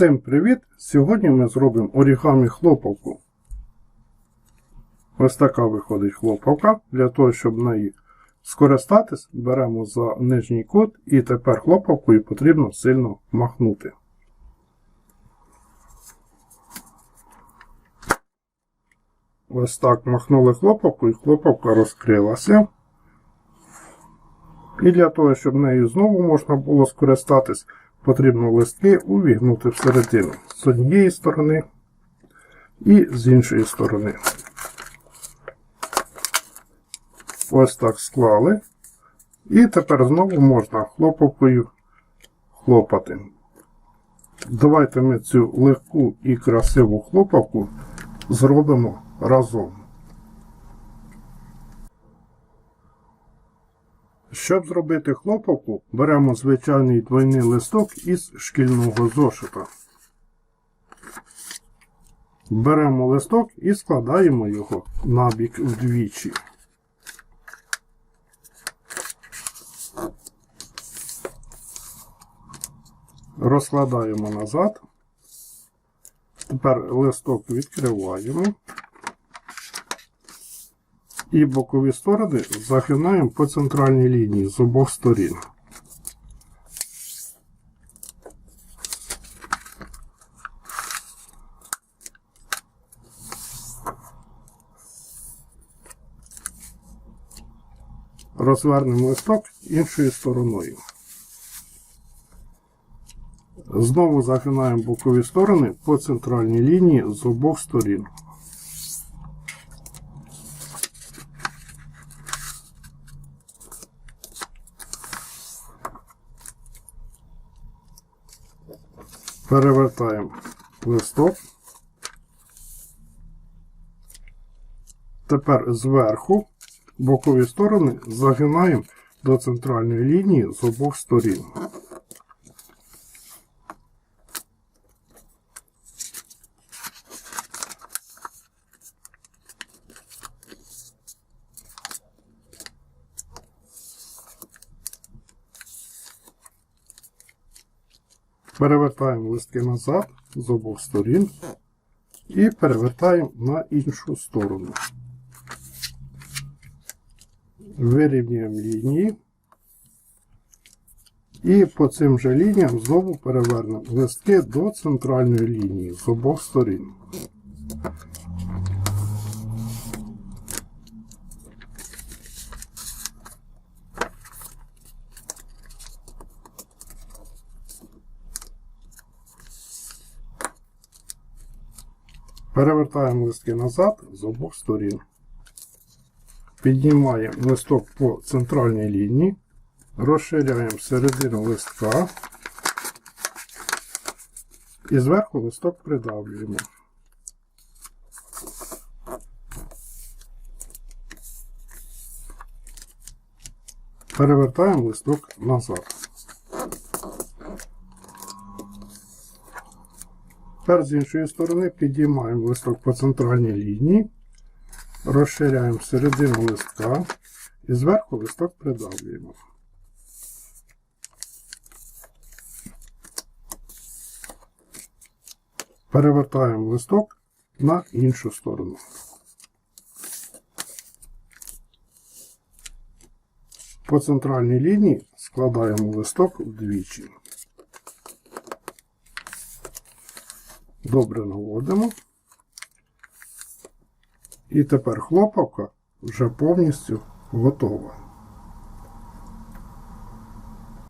Всім привіт! Сьогодні ми зробимо орігамі хлопавку. Ось така виходить хлопавка. Для того, щоб нею скористатись, беремо за нижній кут і тепер хлопавкою потрібно сильно махнути. Ось так махнули хлопавку і хлопавка розкрилася. І для того, щоб нею знову можна було скористатись, потрібно листки увігнути всередину з однієї сторони і з іншої сторони. Ось так склали. І тепер знову можна хлопавкою хлопати. Давайте ми цю легку і красиву хлопавку зробимо разом. Щоб зробити хлопавку, беремо звичайний двойний листок із шкільного зошита. Беремо листок і складаємо його набік вдвічі. Розкладаємо назад. Тепер листок відкриваємо. І бокові сторони загинаємо по центральній лінії з обох сторін. Розвернемо листок іншою стороною. Знову загинаємо бокові сторони по центральній лінії з обох сторін. Перевертаємо листок. Тепер зверху бокові сторони загинаємо до центральної лінії з обох сторін. Перевертаємо листки назад з обох сторін і перевертаємо на іншу сторону. Вирівнюємо лінії. І по цим же лініям знову перевернемо листки до центральної лінії з обох сторін. Перевертаємо листки назад з обох сторін. Піднімаємо листок по центральній лінії, розширяємо середину листка і зверху листок придавлюємо. Перевертаємо листок назад. Тепер з іншої сторони підіймаємо листок по центральній лінії, розширяємо середину листка і зверху листок придавлюємо. Перевертаємо листок на іншу сторону. По центральній лінії складаємо листок вдвічі. Добре наводимо. І тепер хлопавка вже повністю готова.